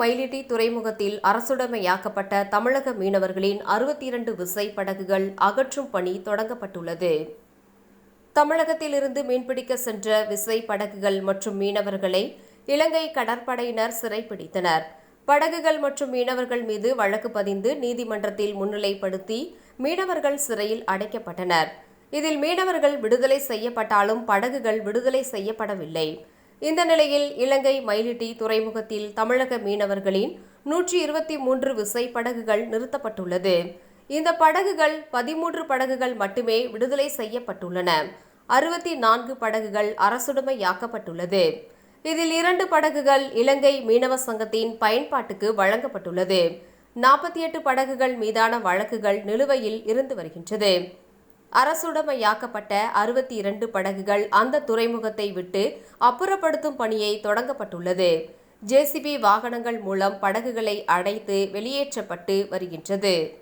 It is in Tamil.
மயிலிட்டி துறைமுகத்தில் அரசுடைமையாக்கப்பட்ட தமிழக மீனவர்களின் அறுபத்தி இரண்டு விசை படகுகள் அகற்றும் பணி தொடங்கப்பட்டுள்ளது. தமிழகத்திலிருந்து மீன்பிடிக்க சென்ற விசை படகுகள் மற்றும் மீனவர்களை இலங்கை கடற்படையினர் சிறைப்பிடித்தனர். படகுகள் மற்றும் மீனவர்கள் மீது வழக்கு பதிந்து நீதிமன்றத்தில் முன்னிலைப்படுத்தி மீனவர்கள் சிறையில் அடைக்கப்பட்டனர். இதில் மீனவர்கள் விடுதலை செய்யப்பட்டாலும் படகுகள் விடுதலை செய்யப்படவில்லை. இந்த நிலையில் இலங்கை மயிலிட்டி துறைமுகத்தில் தமிழக மீனவர்களின் நூற்றி இருபத்தி மூன்று விசை படகுகள் நிறுத்தப்பட்டுள்ளது. இந்த படகுகள் பதிமூன்று படகுகள் மட்டுமே விடுதலை செய்யப்பட்டுள்ளன. அறுபத்தி நான்கு படகுகள் அரசுடைமையாக்கப்பட்டுள்ளது. இதில் இரண்டு படகுகள் இலங்கை மீனவ சங்கத்தின் பயன்பாட்டுக்கு வழங்கப்பட்டுள்ளது. நாற்பத்தி எட்டு படகுகள் மீதான வழக்குகள் நிலுவையில் இருந்து வருகின்றது. அரசுடைமையாக்கப்பட்ட அறுபத்தி இரண்டு படகுகள் அந்த துறைமுகத்தை விட்டு அப்புறப்படுத்தும் பணியை தொடங்கப்பட்டுள்ளது. ஜேசிபி வாகனங்கள் மூலம் படகுகளை அடைத்து வெளியேற்றப்பட்டு வருகின்றது.